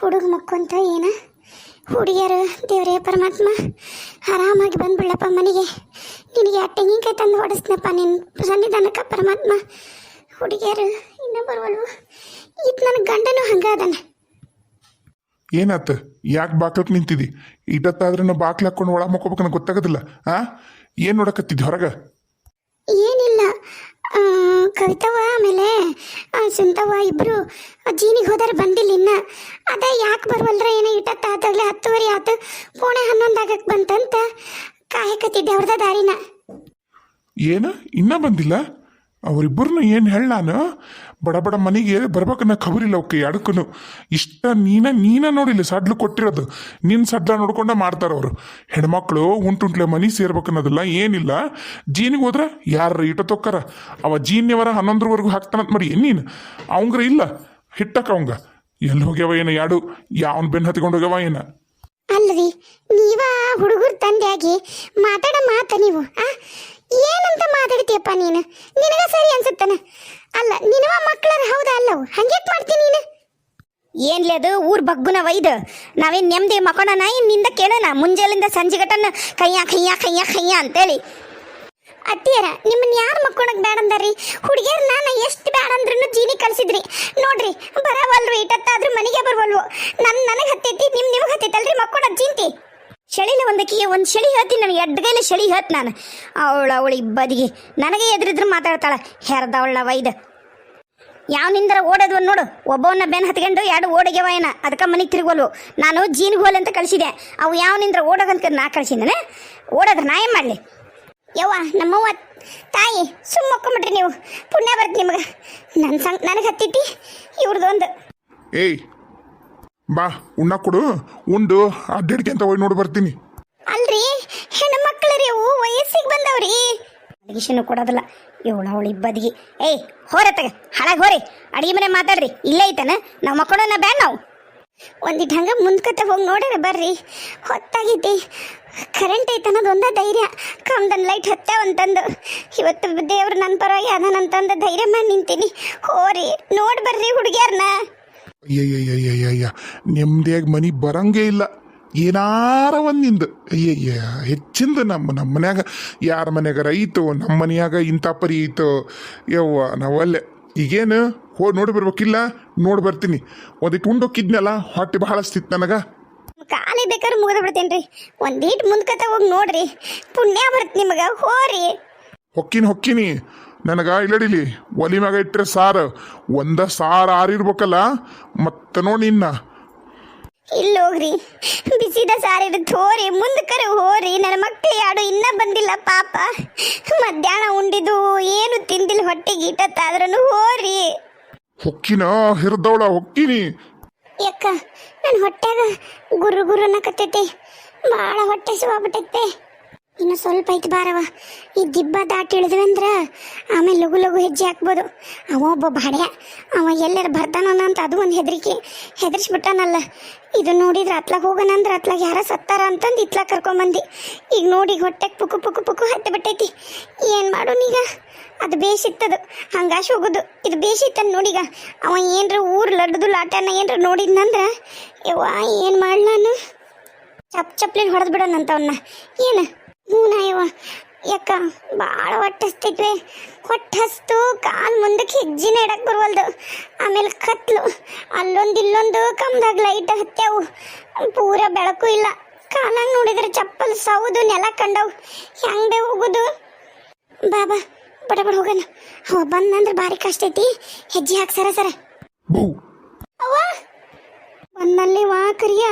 ಹುಡುಗ ಮಕ್ಕಂತ ಏನ? ಹುಡುಗಿಯರು ದೇವರೇ ಪರಮಾತ್ಮ ಆರಾಮಾಗಿ ಬಂದ್ಬಿಡಪ್ಪ ಮನೆಗೆ. ನಿನಗೆ ಆ ತೆಂಗಿನಕಾಯಿ ತಂದು ಹೊಡಿಸ್ನಪ್ಪ ನಿನ್ನ ಸನ್ನಿಧಾನಕ್ಕ ಪರಮಾತ್ಮ. ಹುಡುಗಿಯರು ಇನ್ನೂ ಬರುವಲ್ವು ಇದು ನನ್ನ ಗಂಡನು ಹಂಗಾದನ ಏನಾತ? ಯಾಕೆ ಬಾಕ್ಲಕ್ ನಿಂತಿದಿ? ಇಟತ್ತಾದ್ರೆ ನಾವು ಬಾಕ್ಲ ಹಾಕೊಂಡು ಒಳ ಮಕ್ಕೋಬೇಕು ನನಗೆ ಗೊತ್ತಾಗೋದಿಲ್ಲ ಆ? ಏನು ನೋಡಕತ್ತಿದ್ದಿ ಹೊರಗೆ? ಏನಿಲ್ಲ. ಆ, ಸುಂತವ್ವ ಇಬ್ರು ಜೀನಿಗೆ ಹೋದಾರ ಬಂದಿಲ್ಲ ಇನ್ನ. ಅದ ಯಾಕೆ ಬರ್ವಲ್ರ ಏನೋ ತಾತಾಗ್ಲೆ ಹತ್ತುವರೆ ಆತು. ಪೋಣೆ ಹನ್ನೊಂದು ಆಗಕ್ಕೆ ಬಂತಂತ ಕಾಯಕತ್ತಿದ್ದೆ ಅವ್ರದ ದಾರಿನ. ಏನ? ಇನ್ನ ಬಂದಿಲ್ಲ? ಅವರಿಬ್ಬರನ್ನ ಏನು ಹೇಳ ನಾನು ಬಡ ಬಡ ಮನೆಗೆ ಬರ್ಬೇಕನ್ನ ಖಬರಿಲ್ಲ ಅವಕ್ಕೆ ಎಡಕ್ಕನು ಇಷ್ಟ ನೀನ ನೀನ ನೋಡಿಲ್ಲ ಸಡ್ಲು ಕೊಟ್ಟಿರೋದು. ನಿನ್ನ ಸಡ್ಲ ನೋಡ್ಕೊಂಡ ಮಾಡ್ತಾರ ಅವರು. ಹೆಣ್ಮಕ್ಳು ಉಂಟುಂಟ್ಲೆ ಮನೆ ಸೇರ್ಬೇಕನ್ನೋದಿಲ್ಲ ಏನಿಲ್ಲ. ಜೀನಿಗೆ ಹೋದ್ರೆ ಯಾರ ಇಟ ತೊಕ್ಕಾರ? ಅವ ಜೀನ್ಯವರ ಹನ್ನೊಂದರವರೆಗೂ ಹಾಕ್ತಾನಂತ ಮಾಡಿ ನೀನು? ಅವಂಗ್ರ ಇಲ್ಲ. ಹಿಟ್ಟಕ್ಕ ಅವಂಗ. ಎಲ್ಲಿ ಹೋಗ್ಯಾವ ಏನ ಯಾಡು? ಯಾವನ್ ಬೆನ್ ಹತ್ಕೊಂಡು ಹೋಗ್ಯಾವ ಏನ? ಅಲ್ರಿ, ನೀವ ಹುಡುಗರ ತಂದೆಯಾಗಿ ಮಾತಾಡ ಮಾತ ನೀವು ಏನಂತ ಮಾತಾಡ್ತೀಯಪ್ಪ ನೀನು? ನಿನಗ ಸರಿ ಅನ್ಸುತ್ತಾನ? ಅಲ್ಲ ನಿನವ ಮಕ್ಕಳರ ಹೌದಾ? ಅಲ್ಲವು ಹಂಗೇಕ್ ಮಾಡ್ತೀನಿ ನೀನು? ಏನ್ಲೇ ಅದು, ಊರ್ ಬಗ್ಗುನ ವೈದ ನಾವೇನ್ ನೆಮ್ಮದಿ ಮಕ್ಕೋಣ ಇನ್ನಿಂದ ಕೇಳೋಣ, ಮುಂಜಾಲಿಂದ ಸಂಜೆ ಗಟನ ಕೈಯ ಕೈಯ ಕೈಯ ಕಯ್ಯ ಅಂತೇಳಿ. ಅತ್ತಿಯರ, ನಿಮ್ಮನ್ನ ಯಾರು ಮಕ್ಕೊಳಕ್ ಬೇಡ ಅಂದಾರಿ ಹುಡುಗಿಯರ್ ನಾನು ಎಷ್ಟು ಬೇಡ ಅಂದ್ರೂ ಜೀನಿ ಕಳ್ಸಿದ್ರಿ ನೋಡ್ರಿ, ಬರವಲ್ರು ಇಟ್ಟತ್ತಾದ್ರೂ ಮನೆಗೆ ಬರ್ವಲ್ವು? ನನ್, ನನಗೆ ಹತ್ತೈತಿ, ನಿಮ್, ನಿಮ್ಗೆ ಹತ್ತೈತಲ್ರಿ ಮಕ್ಕೊಳಕ್ ಜೀಂತಿ? ಚಳಿಲ ಒಂದಕ್ಕೆ ಒಂದು ಚಳಿ ಹೇಳ್ತೀನಿ ನನಗೆ ಎಡ್ಗೈಲೆ ಚಳಿ ಹೇಳ್ತ ನಾನು. ಅವಳು ಅವಳು ಬದಿಗೆ ನನಗೆ ಎದುರಿದ್ರು ಮಾತಾಡ್ತಾಳ, ಹೆರ್ದವಳ ಯಾವ ಯಾವನಿಂದರ ಓಡೋದು ನೋಡು, ಒಬ್ಬವನ್ನ ಬೆನ್ ಹತ್ಕೊಂಡು ಎರಡು ಓಡಗ್ಯವ ಏನ? ಅದಕ್ಕೆ ಮನೆಗೆ ತಿರುಗೋಲ್ವು. ನಾನು ಜೀನ್ ಹೋಲ್ ಅಂತ ಕಳಿಸಿದೆ. ಅವು ಯಾವನಿಂದ್ರ ಓಡೋಗಂತ ನಾ ಕಳಿಸಿದ್ದಾನೆ. ಓಡೋದ್ರ ನಾ ಏನು ಮಾಡ್ಲಿ? ಯವ್ವ, ನಮ್ಮವ್ವ, ತಾಯಿ ಸುಮ್ಮ ಮಕ್ಕೊಂಬಿಟ್ರಿ ನೀವು. ಪುಣ್ಯ ಬರ್ತಿ ನಿಮಗೆ. ನನ್ನ ಸಂಗ್ ನನಗೆ ಹತ್ತೈತಿ ಇವ್ರದೊಂದು. ಏಯ್ ಬಾ, ಉಣ್ಣ ಕೊಡು. ಉಂಡು ಅಡ್ಡಾಡ್ಕೆ ಅಂತ ಹೋಗಿ ನೋಡಿ ಬರ್ತೀನಿ. ಅಲ್ರಿ ರೀ ಅವು, ವಯಸ್ಸಿಗೆ ಬಂದವ್ರಿ. ಅಡಿಗೆಶನು ಕೊಡೋದಿಲ್ಲ. ಇವಳು ಅವಳು ಇಬ್ಬದಿಗೆ ಏಯ್ ಹೋರತ್ತಾಗ ಹಾಳಾಗಿ ಹೋರಿ. ಅಡಿಗೆ ಮನೆ ಮಾತಾಡ್ರಿ, ಇಲ್ಲೇ ಐತನ. ನಾವು ಮಕ್ಕಳನ್ನ ಬ್ಯಾಡ ನಾವು. ಒಂದಿಟ್ಟು ಹಂಗೆ ಮುಂದ್ಕತ್ತ ಹೋಗಿ ನೋಡ್ರಿ ಬರ್ರಿ. ಹೊತ್ತಾಗೈತಿ. ಕರೆಂಟ್ ಐತೆ ಅನ್ನೋದು ಒಂದ ಧೈರ್ಯ. ಕಮ್ದನ್ ಲೈಟ್ ಹತ್ತಾವಂತಂದು ಇವತ್ತು ದೇವ್ರು ನನ್ನ ಪರವಾಗಿ ಅದಾನಂತಂದು ಧೈರ್ಯ ಮಾಡಿ ನಿಂತೀನಿ. ಹೋರಿ, ನೋಡಿ ಬರ್ರಿ ಹುಡುಗ್ಯಾರನ್ನ ಅಯ್ಯಯ್ಯಯ್ಯಯ್ಯಯ್ಯ ನೆಮ್ಮದಿಯಾಗಿ ಮನಿ ಬರಂಗೇ ಇಲ್ಲ. ಏನಾರ ಒಂದಿಂದು ಅಯ್ಯಯ್ಯ ಹೆಚ್ಚಿಂದ ನಮ್ಮ ನಮ್ಮ ಮನ್ಯಾಗ. ಯಾರ ಮನೆಯಾಗ ಐತೋ ನಮ್ಮ ಮನೆಯಾಗ ಇಂಥ ಪರಿ ಇತ್ತು ಯವ್ವ ನಾವಲ್ಲೇ ಈಗೇನು? ಹೋಗಿ ನೋಡಿ ಬರ್ಬೇಕಿಲ್ಲ? ನೋಡಿ ಬರ್ತೀನಿ. ಒಂದಿಟ್ಟು ಉಂಡೋಕಿದ್ನಲ್ಲ ಹೊಟ್ಟೆ ಬಹಳ ಸ್ಥಿತ್ ನನಗ. ಕಾಲಿ ಬೇಕಾದ್ರೆ ಮುಗಿದು ಬಿಡ್ತೇನ್ರಿ. ಒಂದೀಟ್ ಮುಂದ್ಕತ್ತ ಹೋಗಿ ನೋಡ್ರಿ. ಪುಣ್ಯ ಬರ್ತ ನಿಮಗೆ. ಹೋರಿ. ಹೊಕ್ಕಿನಿ ಹೊಕ್ಕಿನಿ. ನನಗ ಇಲ್ಲಡಿಲಿ ಒಲಿ ಮ್ಯಾಗ ಇಟ್ಟರೆ ಸಾರು ಒಂದ ಸಾರು ಆರಿರ್ಬೇಕಲ್ಲ ಮತ್ತೆ ನೋಡಿ ಇನ್ನ ಇಲ್ಲ ಹೋಗ್ರಿ ಬಿಸಿದ ಸಾರಿದ ಹೋರಿ ಮುಂದಕ್ಕರೆ ಹೋರಿ ನನ್ನ ಮಕ್ಕಳು ಯಾಡು ಇನ್ನ ಬಂದಿಲ್ಲ ಪಾಪ. ಮಧ್ಯಾಹ್ನ ಉಂಡಿದು ಏನು ತಿಂದಿಲ್ಲ ಹೊಟ್ಟೆಗೆ ಇಟ್ಟತ್ತಾದ್ರೂ ಹೋರಿ. ಹೊಕ್ಕಿನ ಹಿರ್ದವಳ ಹೊಕ್ಕಿನಿ. ಯಾಕ ನನ್ನ ಹೊಟ್ಟೆಗ ಗುರು ಗುರು ಅನ್ನಕತ್ತೈತಿ ಭಾಳ ಹೊಟ್ಟೆ ಸುವಾಗ್ಬಿಟ್ಟೈತೆ ಇನ್ನು ಸ್ವಲ್ಪ ಐತಿ ಬಾರವ ಈ ದಿಬ್ಬ ದಾಟಿ ಇಳಿದ್ವಿ ಅಂದ್ರೆ ಆಮೇಲೆ ಲಘು ಲಘು ಹೆಜ್ಜೆ ಹಾಕ್ಬೋದು. ಅವ ಒಬ್ಬ ಬಾಡ್ಯ ಅವ ಎಲ್ಲರ ಬರ್ತಾನ ಅಂತ ಅದು ಒಂದು ಹೆದರಿಕೆ. ಹೆದರ್ಸ್ಬಿಟ್ಟಾನಲ್ಲ. ಇದು ನೋಡಿದ್ರೆ ಅತ್ಲಾಗ ಹೋಗೋಣ ಅಂದ್ರೆ ಅತ್ಲಾಗ ಯಾರ ಸತ್ತಾರ ಅಂತಂದು ಇತ್ಲಾಗ ಕರ್ಕೊಂಬಂದು. ಈಗ ನೋಡಿ ಹೊಟ್ಟೆಗೆ ಪುಕು ಪುಕು ಪುಕು ಹತ್ತಿ ಬಿಟ್ಟೈತಿ. ಏನು ಈಗ? ಅದು ಬೇಸಿತ್ತದು. ಹಂಗಾಶ್ ಹೋಗೋದು. ಇದು ಬೇಸಿತ್ತನ್ ನೋಡಿಗ ಅವ ಏನರ ಊರು ಲಡ್ದು ಲಾಟನ ಏನ್ರ ನೋಡಿದ್ನಂದ್ರೆ ಯವ್ವ, ಏನು ನಾನು? ಚಪ್ ಚಪ್ಲಿಗೆ ಹೊಡೆದು ಬಿಡೋಣಂತವನ್ನ ಏನು? ಹ್ಞೂನ ಯವ್ವ ಯಾಕ? ಭಾಳ ಹೊಟ್ಟಸ್ತಿದ್ವಿ. ಹೊಟ್ಟಸ್ತು ಕಾಲ್ ಮುಂದಕ್ಕೆ ಹೆಜ್ಜಿನ ಇಡಕ್ಕೆ ಬರುವಲ್ದು. ಆಮೇಲೆ ಕತ್ಲು. ಅಲ್ಲೊಂದು ಇಲ್ಲೊಂದು ಕಮ್ದಾಗ ಲೈಟ್ ಹತ್ಯಾವು. ಪೂರ ಬೆಳಕು ಇಲ್ಲ. ಕಾಲಾಗ ನೋಡಿದ್ರೆ ಚಪ್ಪಲ್ ಸೌದು ನೆಲ ಕಂಡವು. ಹೆಂಗೆ ಹೋಗೋದು ಬಾಬಾ ಬಡ ಬಡ ಹೋಗೋಣ. ಅವ ಬಂದಂದ್ರೆ ಭಾರಿ ಕಷ್ಟ ಐತಿ. ಹೆಜ್ಜೆ ಹಾಕಿ ಸರ ಸರ. ಅವ್ವ. ಬಂದಲ್ಲಿ ವಾ ಕರಿಯ.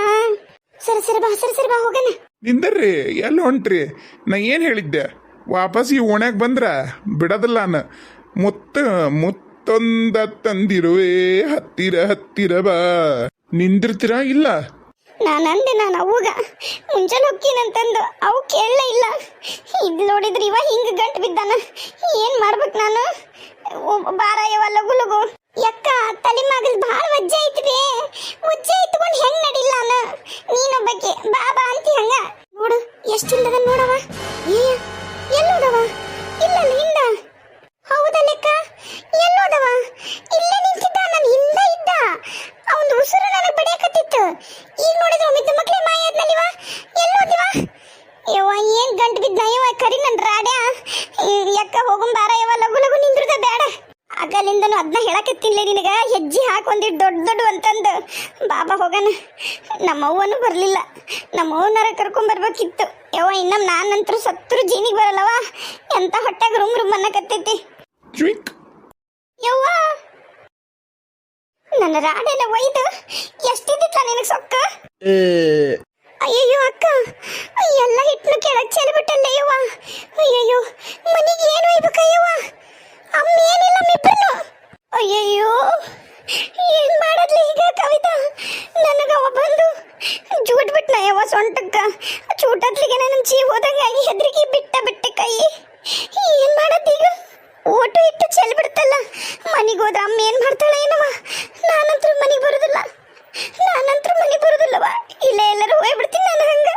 ಸರ ಸರ ಬಾ ಸರ ಸರ ಬಾ ಹೋಗೋಣ. ನಿಂದರ್ರಿ ಎಲ್ಲಿ ಹೊಂಟ್ರಿ? ನಾ ಏನು ಹೇಳಿದ್ದೆ? ವಾಪಸ್ ಈ ಓಣ್ಯಾಗ ಬಂದ್ರ ಬಿಡೋದಿಲ್ಲ ನಾನು. ಮುತ್ತ, ಮುತ್ತೊಂದ ತಂದಿರುವೆ, ಹತ್ತಿರ ಹತ್ತಿರ ಬಾ. ನಿಂದಿರ್ತೀರಾ ಇಲ್ಲ? ನಾನು ಅಂದೆ ನಾನು ಅವಾಗ. ಮುಂಜಾನೆ ಹೋಗ್ತೀನಂತಂದು ಅವು ಕೇಳಲೇ ಇಲ್ಲ. ಇದು ನೋಡಿದ್ರೆ ಇವ ಹಿಂಗೆ ಗಂಟು ಬಿದ್ದಾನ. ಏನು ಮಾಡ್ಬೇಕು ನಾನು? ಬಾರ ಯವ ಲಗು ಲಗು. ಯಕ್ಕ, ತಲೆ ಮಗಲ್ ಭಾಳ ವಜ್ಜ ಐತ್ರಿ ವಜ್ಜ ಇಟ್ಕೊಂಡು ಹೆಂಗ್ ನಡಿಲ್ಲ ನಾನು ನೀನೊಬ್ಬಕ್ಕೆ ಬಾಬಾ ಅಂತ ಹಂಗ. ನೋಡು ಎಷ್ಟಿಂದದ ನೋಡವ ಏ ಎಲ್ಲೋದವ ಇಲ್ಲಲ್ಲ ಹಿಂದ ಹೌದಾ ಲೆಕ್ಕ ಎಲ್ಲೋದವ ಇಲ್ಲೇ ನಿಂತಿದ್ದ ನಾನು ಹಿಂದ ಇದ್ದ ಅವನ ಉಸಿರು ನನಗೆ ಬಡಿಯಕತ್ತಿತ್ತು ಈಗ ನೋಡಿದ್ರೆ ಮಿದ್ದು ಮಕ್ಳೆ ಮಾಯ ಆದ್ನಲ್ಲಿವ ಎಲ್ಲೋದಿವ ಯವ್ವ ಏನ್ ಗಂಟು ಬಿದ್ದ ಯವ್ವ ಕರಿ ನನ್ ರಾಡ್ಯ ಎಕ್ಕ ಹೋಗುಂ ಬಾರ ಯವ್ವ ಲಗು ಲಗು ನಿಂದ್ರದ ಬೇಡ ಆಗಲಿಂದನು ಅದನ್ನ ಹೇಳಕತ್ತಿನ್ಲೆ ನಿನಗ ಹೆಜ್ಜೆ ಹಾಕಿ ಒಂದಿಟ್ಟು ದೊಡ್ಡ ದೊಡ್ಡ ಅಂತಂದು ಬಾಬಾ ಹೋಗಣ ನಮ್ಮ ಅವ್ವನು ಬರಲಿಲ್ಲ. ನಮ್ಮ ಓನರ ಕರ್ಕೊಂಬರ್ಬೇಕಿತ್ತು ಯವ್ವ ಇನ್ನಮ್ ನಾನಂತರೂ ಸತ್ರು ಜೀನಿಗೆ ಬರಲ್ಲವ ಎಂತ ಹೊಟ್ಟೆಗೆ ರೂಮ್ ರೂಮ್ ಅನ್ನಕತ್ತೈತಿ. ಚ್ವಿಂಕ್ ಯವ್ವ ನನ್ನ ರಾಡೆಲ್ಲ ಒಯ್ದು ಎಷ್ಟಿದ್ದಿತ್ತ ನಿನಗೆ ಸೊಕ್ಕ? ಅಯ್ಯಯ್ಯೋ ಅಕ್ಕ ಎಲ್ಲ ಹಿಟ್ಟನು ಕೆಳಗೆ ಚೆಲ್ಬಿಟ್ಟಲ್ಲ ಯವ್ವ. ಅಯ್ಯಯ್ಯೋ ಮನೆಗೆ ಏನು ಒಯ್ಬೇಕಯ್ಯವ್ವ ಅಮ್ಮ ಏನಿಲ್ಲ ಮಿಬ್ಬನು ಅಯ್ಯಯ್ಯೋ ಏನ್ ಮಾಡದ್ಲಿ ಈಗ ಕವಿತಾ? ನನಗ ಅವ ಬಂದು ಜೂಟ್ ಬಿಟ್ನ ಯವ್ವ ಸೊಂಟಕ್ಕ? ಚೂಟತ್ಲಿಗೆ ನನ್ನ ಜೀವ ಹೋದಂಗಾಗಿ ಹೆದರಿಕೆ ಬಿಟ್ಟ ಬಿಟ್ಟ ಕೈ. ಏನ್ ಮಾಡದ್ದೀಗ ಓಟು ಇಟ್ಟು ಚೆಲ್ ಬಿಡ್ತಲ್ಲ. ಮನೆಗೆ ಹೋದ ಅಮ್ಮ ಏನ್ ಮಾಡ್ತಾಳ ಏನವ ನಾನಂತ್ರ ಮನೆಗೆ ಬರುದಿಲ್ಲ. ನಾನಂತ್ರ ಮನೆಗೆ ಬರುದಿಲ್ಲವ ಇಲ್ಲ ಎಲ್ಲರೂ ಹೋಗ್ಬಿಡ್ತೀನಿ ನಾನು ಹಂಗ.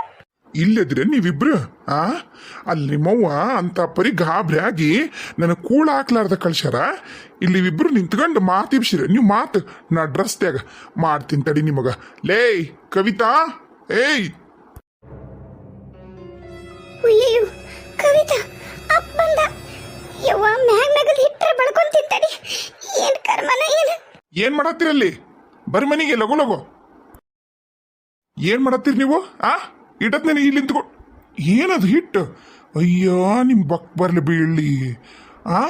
ಇಲ್ಲದ್ರೆ ನೀವಿಬ್ರು ಆ? ಅಲ್ಲಿ ನಿಮ್ಮವ್ವ ಅಂತ ಪರಿ ಗಾಬ್ರಿ ಆಗಿ ನನಗೆ ಕೂಳ ಹಾಕ್ಲಾರ್ದ ಕಳ್ಸ್ಯಾರ? ಇಲ್ಲಿ ಇಬ್ರು ನಿಂತ್ಕೊಂಡು ಮಾತಿಬ್ಸಿರ ನೀವು ಮಾತು ನಾ ಡ್ರೆಸ್ತ್ಯಾಗ ಮಾಡ್ತೀನಿ ತಡಿ ನಿಮಗ. ಲೇಯ್ ಕವಿತಾ ಏಯ್! ಕವಿತಾ ಅಪ್ಪ ಬಂದ. ಯವ್ವ ಮ್ಯಾಗ್ ಏನ್ ಕರ್ಮನ ಏನು? ಏನ್ ಮಾಡತ್ತೀರಲ್ಲಿ ಬರ್ರಿ ಮನೆಗೆ ಲಗು ಲಗು. ಏನ್ ಮಾಡತ್ತೀರಿ ನೀವು ಆ? ಇಡತ್ ನನಗೆ ಇಲ್ಲಿ ನಿಂತ್ಕೊಂಡು ಏನದು ಹಿಟ್ಟು ಅಯ್ಯೋ, ನಿಮ್ ಬಕ್ ಬರ್ಲಿ ಬೀಳ್ಲಿ ಆ?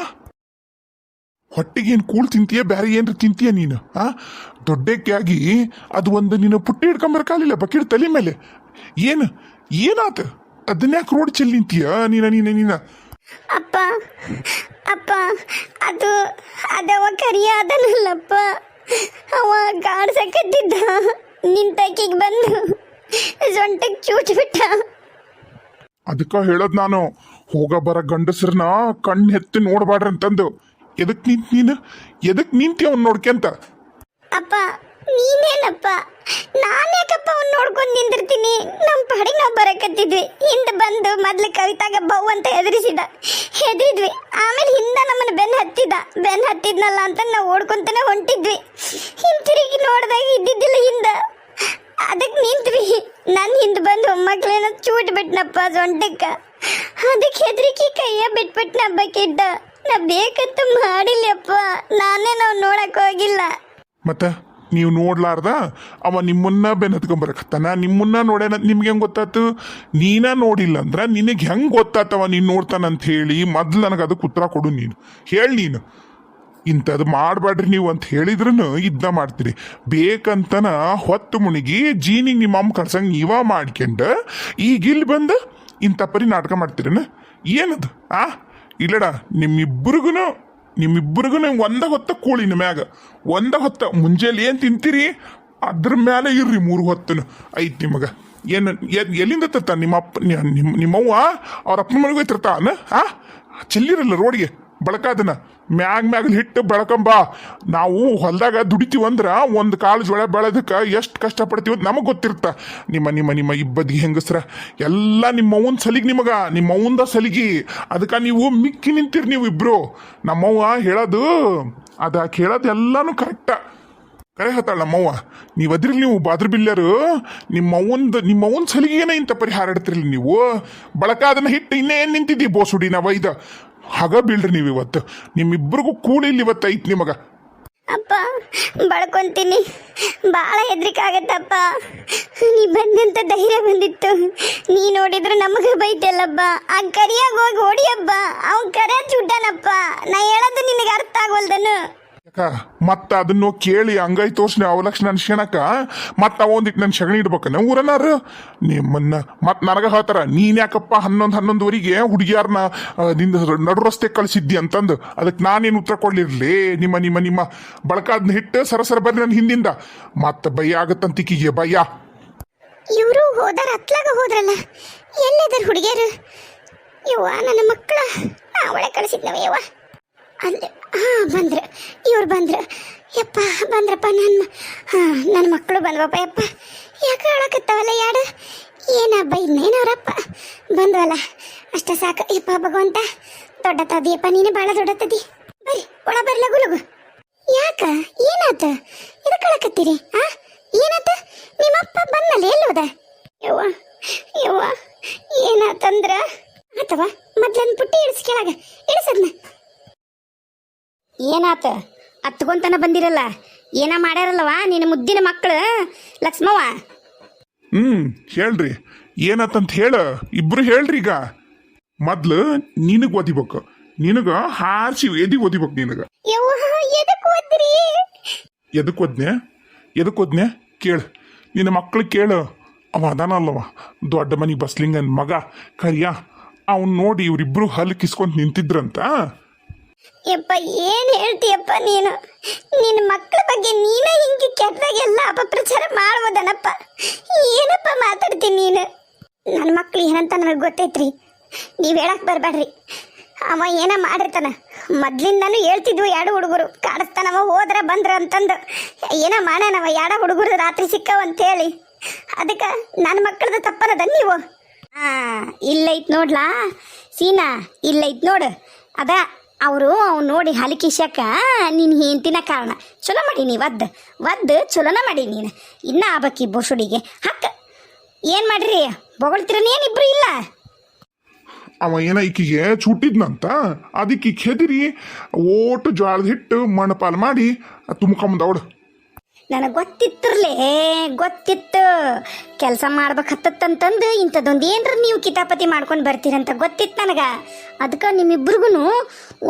ಹೊಟ್ಟೆಗೆ ಏನು ಕೂಳ್ ತಿಂತೀಯ, ಬ್ಯಾರೆ ಏನ್ರ ತಿಂತೀಯ ನೀನು? ಆ? ದೊಡ್ಡಕ್ಕಾಗಿ ಅದು ಒಂದು ನೀನು ಪುಟ್ಟಿ ಹಿಡ್ಕೊಂಬರ್ಕಾಲಿಲ್ಲ ಬಕೆಟ್ ತಲೆ ಮೇಲೆ. ಏನು? ಏನಾತ? ಅದನ್ಯಾಕೆ ರೋಡ್ ಚೆಲ್ಲಿ ನಿಂತೀಯ? ನೀನ ನೀನ ನೀನ. ಅಪ್ಪ ಅಪ್ಪ, ಅದು ಅದವ ಕರಿಯ ಅವ ಗಾಡ್ಸಕತ್ತಿದ್ದ ನಿಂತಕಿಗೆ ಬಂದು. ಸೊಂಟಕ್ಕೆ ಚೂಚ್ ಬಿಟ್ಟ. ಅದಕ್ಕ ಹೇಳದ್ ನಾನು ಹೋಗ ಬರ ಗಂಡಸ್ರನ್ನ ಕಣ್ಣು ಎತ್ತಿ ನೋಡ್ಬಾಡ್ರಿ ಅಂತಂದು. ಎದಕ್ ನಿಂತ್ ನೀನು? ಎದಕ್ ನಿಂತಿ ಅವ್ನು ನೋಡ್ಕೆಂತ ಅಪ್ಪ ನೀನೇನಪ್ಪ? ನಾನ್ಯಾಕಪ್ಪ ಅವ್ನು ನೋಡ್ಕೊಂಡು ನಿಂದಿರ್ತೀನಿ? ನಮ್ಮ ಪಾಡಿಗೆ ನಾವು ಬರಕತ್ತಿದ್ವಿ. ಹಿಂದೆ ಬಂದು ಮೊದ್ಲು ಕವಿತಾಗ ಬೌ ಅಂತ ಹೆದರಿಸಿದ. ಹೆದರಿದ್ವಿ. ಆಮೇಲೆ ಹಿಂದ ನಮ್ಮನ್ನ ಬೆನ್ ಹತ್ತಿದ. ಬೆನ್ ಹತ್ತಿದ್ನಲ್ಲ ಅಂತ ನಾವು ಓಡ್ಕೊಂತಾನೆ ಹೊಂಟಿದ್ವಿ. ಹಿಂತಿರುಗಿ ನೋಡಿದಾಗ ಇದ್ದಿದ್ದಿಲ್ಲ ಹಿಂದ. ಅದಕ್ಕೆ ನಿಂತ್ವಿ. ನನ್ನ ಹಿಂದೆ ಬಂದು ಮಕ್ಕಳೇನ ಚೂಟ್ ಬಿಟ್ನಪ್ಪ ಸೊಂಟಕ್ಕ. ಅದಕ್ಕೆ ಹೆದರಿಕೆ ಕೈಯ ಬಿಟ್ಬಿಟ್ನ ಕಿಡ್ಡ ನಾ ಬೇಕಂತ ಮಾಡಿಲ್ಲಪ್ಪ. ನಾನೇ ನಾವು ನೋಡಕ್ ಹೋಗಿಲ್ಲ. ಮತ್ತ ನೀವು ನೋಡ್ಲಾರ್ದ? ಅವ ನಿಮ್ಮನ್ನ ಬೆನ್ನತ್ಕೊಂಬರಕತ್ತಾನ ನಿಮ್ಮನ್ನ ನೋಡ್ಯಾನ ನಿಮ್ಗೆ ಹೆಂಗ್ ಗೊತ್ತಾತು? ನೀನ ನೋಡಿಲ್ಲ ಅಂದ್ರ ನಿನಗೆ ಹೆಂಗ್ ಗೊತ್ತಾತವ ನೀನ್ ನೋಡ್ತಾನಂತ ಹೇಳಿ ಮೊದ್ಲು ನನಗೆ ಅದಕ್ಕೆ ಉತ್ತರ ಕೊಡು ನೀನು. ಹೇಳಿ ನೀನು. ಇಂಥದ್ದು ಮಾಡಬೇಡ್ರಿ ನೀವು ಅಂತ ಹೇಳಿದ್ರೂ ಇದ್ನ ಮಾಡ್ತೀರಿ. ಬೇಕಂತನ ಹೊತ್ತು ಮುಳುಗಿ ಜೀನಿಗೆ ನಿಮ್ಮ ಅಮ್ಮ ಕಳ್ಸಂಗ್ ನೀವ ಮಾಡ್ಕೊಂಡು ಈಗ ಇಲ್ಲಿ ಬಂದು ಇಂಥ ಪರಿ ನಾಟಕ ಮಾಡ್ತೀರೇನ? ಏನದು? ಆ? ಇಲ್ಲಡ ನಿಮ್ಮಿಬ್ಬರಿಗೂ ನಿಮ್ಮಿಬ್ಬರಿಗೂ ಒಂದ ಹೊತ್ತ ಕೂಳಿನ ಮ್ಯಾಗ. ಒಂದ ಹೊತ್ತ ಮುಂಜಾನೆ ಏನು ತಿಂತೀರಿ? ಅದ್ರ ಮೇಲೆ ಇರ್ರಿ ಮೂರು ಹೊತ್ತನು. ಐತ್ ನಿಮಗೆ. ಏನು ಎಲ್ಲಿಂದ ತರ್ತಾನೆ ನಿಮ್ಮ ಅಪ್ಪ ನಿಮ್ಮ ನಿಮ್ಮವ್ವ? ಅವ್ರ ಅಪ್ಪನ ಮನೆಗೆ ಹೋಯ್ತಿರ್ತಾನ ಆ? ಚೆಲ್ಲಿರಲ್ಲ ರೋಡ್ಗೆ. ಬಳಕಾದನ ಮ್ಯಾಗ ಮ್ಯಾಗಲ್ ಹಿಟ್ಟು ಬೆಳಕಂಬ. ನಾವು ಹೊಲ್ದಾಗ ದುಡಿತೀವಂದ್ರೆ ಒಂದು ಕಾಳು ಜೋಳ ಬೆಳೆದಕ್ಕೆ ಎಷ್ಟು ಕಷ್ಟಪಡ್ತೀವಿ ಅಂತ ನಮಗೆ ಗೊತ್ತಿರ್ತ. ನಿಮ್ಮ ನಿಮ್ಮ ನಿಮ್ಮ ಇಬ್ಬದಿಗೆ ಹೆಂಗಸ್ರ? ಎಲ್ಲ ನಿಮ್ಮ ಅವನ ಸಲಿಗೆ ನಿಮಗೆ, ನಿಮ್ಮ ಅವಂದ ಸಲಿಗೆ. ಅದಕ್ಕೆ ನೀವು ಮಿಕ್ಕಿ ನಿಂತಿರಿ ನೀವು ಇಬ್ಬರು ನಮ್ಮವ್ವ ಹೇಳೋದು, ಅದ ಕೇಳೋದು ಎಲ್ಲನೂ ಕರೆಕ್ಟ. ಕರೆ ಹತ್ತಾಳ ನಮ್ಮವ್ವ ನೀವು ಅದ್ರಲ್ಲಿ ನೀವು ಬಾದ್ರ ಬಿಲ್ಲರು ನಿಮ್ಮ ಅವ್ವಂದ, ನಿಮ್ಮ ಅವನ ಸಲಿಗೆನೇ ಇಂಥ ಪರಿಹಾರ ಇಡ್ತಿರಲಿ ನೀವು? ಬಳಕ ಅದನ್ನ ಹಿಟ್ಟು ಇನ್ನೇನು ನಿಂತಿದ್ದೀವಿ ಬೋಸುಡಿ ನಾವು ಇದ. ಹಾಗ ಬೀಳ್ರಿ ನೀವು ಇವತ್ತು. ನಿಮ್ಮಿಬ್ಬರಿಗೂ ಇಲ್ಲಿ ಇವತ್ತು ಐತ್ ನಿಮಗ. ಅಪ್ಪ, ಬಳ್ಕೊಂತೀನಿ. ಭಾಳ ಹೆದ್ರಿಕೆ ಆಗತ್ತಪ್ಪ ನೀ ಬಂದಂತ ಧೈರ್ಯ ಬಂದಿತ್ತು. ನೀ ನೋಡಿದ್ರೆ ನಮಗೆ ಬೈತಲ್ಲಪ್ಪ. ಆ ಕರಿಯಾಗ ಹೋಗಿ ಹೊಡಿಯಪ್ಪ ಅವ್ನು ಕರೆ ಚುಡ್ಡನಪ್ಪ ನಾ ಹೇಳೋದು ನಿನಗೆ ಅರ್ಥ ಆಗೋಲ್ದನು ಯಾಕ ಮತ್ತ ಅದನ್ನು ಕೇಳಿ ಅಂಗೈ ತೋರ್ಸ್ನ ಅವಲಕ್ಷಣ ಅನ್ಸ್ಕೊಳಕ ಮತ್ತ ಅವಂದಿಟ್ಟು ನನ್ನ ಶಗಣಿ ಇಡ್ಬೇಕನ ಊರನಾರ ನಿಮ್ಮನ್ನ ಮತ್ ನನಗ ಹೇಳ್ತಾರ, ನೀನ್ ಯಾಕಪ್ಪ ಹನ್ನೊಂದು ಹನ್ನೊಂದುವರೆಗೆ ಹುಡುಗಿಯಾರನ್ನ ನಿಂದ ನಡು ರಸ್ತೆ ಕಳಿಸಿದ್ದಿ ಅಂತಂದು. ಅದಕ್ಕೆ ನಾನೇನು ಉತ್ತರ ಕೊಡ್ಲಿರ್ಲಿ? ನಿಮ್ಮ ನಿಮ್ಮ ನಿಮ್ಮ ಬಳಕಾದ್ನ ಹಿಟ್ಟು ಸರಸರ ಬರ್ರಿ ನನ್ನ ಹಿಂದಿಂದ. ಮತ್ತ ಭಯ ಆಗತ್ತಂತಿಕಿಗೆ, ಭಯ. ಇವರು ಹೋದಾರ ಹತ್ಲಾಗ ಹೋದ್ರಲ್ಲ ಎಲ್ಲಿದ್ದಾರೆ ಹುಡುಗಿಯರು? ಇವ ನನ್ನ ಮಕ್ಕಳ ಅವಳೆ ಕಳಿಸಿದ್ನವ ಯವ್ವ? ಅಲ್ಲಿ ಹಾ, ಬಂದ್ರು. ಇವ್ರು ಬಂದ್ರು. ಯಪ್ಪ, ಬಂದ್ರಪ್ಪ ನನ್ನ ಹಾಂ ನನ್ನ ಮಕ್ಕಳು ಬಂದ್ವಪ್ಪ, ಯಪ್ಪ. ಯಾಕೆ ಹೇಳಕತ್ತಾವಲ್ಲ ಯಾಡು ಏನಪ್ಪ ಇನ್ನೇನವ್ರಪ್ಪ? ಬಂದ್ವಲ್ಲ. ಅಷ್ಟ ಸಾಕು. ಯಪ್ಪ, ಭಗವಂತ. ದೊಡ್ಡತದಿಯಪ್ಪ, ನೀನು ಭಾಳ ದೊಡ್ಡತದಿ. ಬರ್ರಿ, ಒಳ ಬರ್ಲ ಲಗು ಲಗು ಯಾಕ? ಏನಾತ? ಇದು ಕಳಕತ್ತೀರಿ ಆ? ಏನಾತ? ನಿಮ್ಮಪ್ಪ ಬಂದಲ್ಲ ಎಲ್ಲೋದ ಯವ್ವ ಯವ್ವ, ಏನಾತಂದ್ರ? ಅಥವಾ ಮೊದ್ಲನ್ ಪುಟ್ಟಿ ಇಳಿಸ್ ಕೆಳಗ. ಇಳಿಸದ್ನ. ಏನಾತ? ಹತ್ಕೊಂತನ ಬಂದಿರಲ್ಲ. ಏನ ಮಾಡ್ಯಾರಲ್ಲವಾ ನಿನ್ನ ಮುದ್ದಿನ ಮಕ್ಕಳು ಲಕ್ಷ್ಮವ್ವ? ಹ್ಮ್ ಹೇಳ್ರಿ. ಏನತ್ತಂತ ಹೇಳ. ಇಬ್ರು ಹೇಳ್ರಿ ಈಗ. ಮೊದ್ಲು ನಿನಗ್ ಓದಿಬೇಕು. ನಿನಗ ಹಾರ್ಸಿ ಎದಿ ಓದಿಬೇಕು ನಿನಗ. ಎದಕ್ ಓದ್ನೆ? ಎದಕ್ ಓದ್ನೆ? ಕೇಳು. ನಿನ್ನ ಮಕ್ಳು ಕೇಳು. ಅವ ಅದಾನಲ್ಲವ. ದೊಡ್ಡ ಮನಿ ಬಸ್ಲಿಂಗನ್ ಮಗ ಕರಿಯ. ಅವ್ನ್ ನೋಡಿ ಇವ್ರಿಬ್ರು ಹಲ್ಲು ಕಿಸ್ಕೊಂತ ನಿಂತಿದ್ರಂತ. ಯಪ್ಪ, ಏನ್ ಹೇಳ್ತೀಯಪ್ಪ ನೀನು? ನಿನ್ನ ಮಕ್ಕಳ ಬಗ್ಗೆ ನೀನ ಹಿಂಗೆ ಕೆಟ್ಟದಾಗೆಲ್ಲ ಅಪಪ್ರಚಾರ ಮಾಡ್ಬೋದನಪ್ಪ. ಏನಪ್ಪ ಮಾತಾಡ್ತೀನಿ ನೀನು? ನನ್ನ ಮಕ್ಳು ಏನಂತ ನನಗೆ ಗೊತ್ತೈತ್ರಿ. ನೀವು ಹೇಳಕ್ ಬರಬೇಡ್ರಿ ಅವ ಏನ ಮಾಡಿರ್ತಾನ? ಮೊದ್ಲಿಂದಾನು ಹೇಳ್ತಿದ್ವು ಎರಡು ಹುಡುಗರು. ಕಾಡಿಸ್ತಾನವ, ಹೋದ್ರ ಬಂದ್ರ ಅಂತಂದು. ಏನ ಮಾಡ್ಯಾನವ? ಎರಡು ಹುಡುಗರು ರಾತ್ರಿ ಸಿಕ್ಕವ ಅಂತೇಳಿ. ಅದಕ್ಕೆ ನನ್ನ ಮಕ್ಕಳದ ತಪ್ಪನದ ನೀವು? ಆ, ಇಲ್ಲೈತ್ ನೋಡ್ಲಾ? ಸೀನಾ, ಇಲ್ಲೈತ್ ನೋಡು. ಅದ ಅವರು ಅವ್ನು ನೋಡಿ ಹಲಿಕಿಶಾಕ ನೀನು ಹೆಂಡ್ತಿನ ಕಾರಣ. ಚಲೋ ಮಾಡಿ ನೀ ಒದ್ದು ಒದ್ದು ಚಲೋನ ಮಾಡಿ ನೀನು. ಇನ್ನ ಆಬಕ್ಕಿ ಬೋಸುಡಿಗೆ. ಹಕ್ಕ ಏನು ಮಾಡ್ರಿ? ಇಬ್ರು ಇಲ್ಲ? ಅವ ಏನ ಈಕಿಗೆ ಚುಟ್ಟಿದ್ನಂತ? ಅದಕ್ಕೆ ಹೆದಿರಿ, ಓಟು ಜ್ವಾಳದ ಹಿಟ್ಟು ಮಣ್ಣಪಾಲ್ ಮಾಡಿ ತುಂಬ್ಕೊಂಬಂದ ಅವಳು ನನಗೆ ಗೊತ್ತಿತ್ತಿರ್ಲೇ, ಗೊತ್ತಿತ್ತು. ಕೆಲಸ ಮಾಡ್ಬೇಕತ್ತಂತಂದು ಇಂಥದ್ದೊಂದು ಏನರ ನೀವು ಕಿತಾಪತಿ ಮಾಡ್ಕೊಂಡು ಬರ್ತೀರಂತ ಗೊತ್ತಿತ್ತು ನನಗೆ. ಅದಕ್ಕೆ ನಿಮ್ಮಿಬ್ರಿಗೂ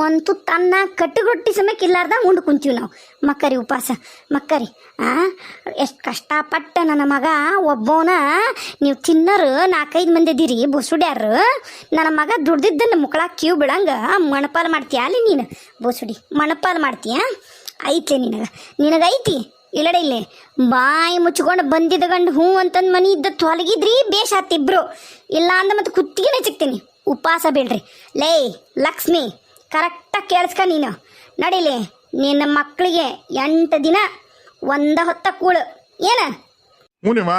ಒಂದು ತುತ್ತನ್ನ ಕಟ್ಟುಗೊಟ್ಟಿ ಸಮಯಕ್ಕೆ ಇಲ್ಲಾರ್ದ ಉಂಡು ಕುಂತೀವಿ ನಾವು. ಮಕ್ಕರಿ ಉಪವಾಸ ಮಕ್ಕರಿ ಎಷ್ಟು ಕಷ್ಟಪಟ್ಟು ನನ್ನ ಮಗ, ಒಬ್ಬವನ ನೀವು ತಿನ್ನರು ನಾಲ್ಕೈದು ಮಂದಿ ಇದೀರಿ ಬುಸುಡ್ಯಾರು ನನ್ನ ಮಗ ದುಡ್ದಿದ್ದನ್ನು ಮುಕ್ಕಳ ಕ್ಯೂ ಬಿಡಂಗ, ಮಣಪಾಲು ಮಾಡ್ತೀಯ ಅಲ್ಲಿ ನೀನು? ಬೊಸುಡಿ, ಮಣಪಾಲು ಮಾಡ್ತೀಯ? ಐತೆ ನಿನಗೆ. ನಿನಗೈತಿ? ಇಲ್ಲಡೆ ಇಲ್ಲಿ. ಬಾಯಿ ಮುಚ್ಕೊಂಡು ಬಂದಿದ್ದ ಗಂಡು ಹ್ಞೂ ಅಂತಂದು ಮನಿ ಇದ್ದ ತೊಲಗಿದ್ರಿ ಬೇಷ್ ಹತ್ತಿಬ್ರು ಇಲ್ಲ ಅಂದ ಮತ್ತೆ ಕುತ್ತಿಗೆನೇ ಸಿಗ್ತೀನಿ ಉಪವಾಸ ಬೇಡ್ರಿ. ಲೇ, ಲಕ್ಷ್ಮಿ ಕರೆಕ್ಟಾಗಿ ಕೇಳಿಸ್ಕ ನೀನು. ನಡಿಲಿ ನಿನ್ನ ಮಕ್ಕಳಿಗೆ ಎಂಟು ದಿನ ಒಂದ ಹೊತ್ತ ಕೂಳು. ಏನ? ಹ್ಞೂನೇವ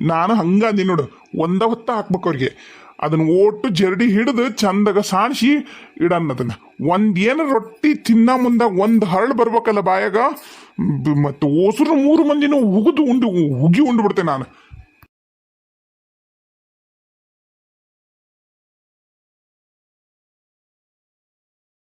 ನಾನು ಹಂಗಂದಿ ನೋಡು. ಒಂದ ಹೊತ್ತ ಹಾಕ್ಬೇಕು ಅವ್ರಿಗೆ. ಅದನ್ನ ಒಟ್ಟು ಜರಡಿ ಹಿಡಿದು ಚಂದಗ ಸಾಣಿಸಿ ಇಡನ್ನ ಅದನ್ನ. ಒಂದ್ ಏನು ರೊಟ್ಟಿ ತಿನ್ನ ಮುಂದ ಒಂದು ಹರಳು ಬರ್ಬೇಕಲ್ಲ ಬಾಯಾಗ? ಮತ್ತು ಓಸರು ಮೂರು ಮಂದಿನೂ ಉಗಿದು ಉಂಡು ಉಗಿ ಉಂಡು ಬಿಡ್ತೇನೆ ನಾನು.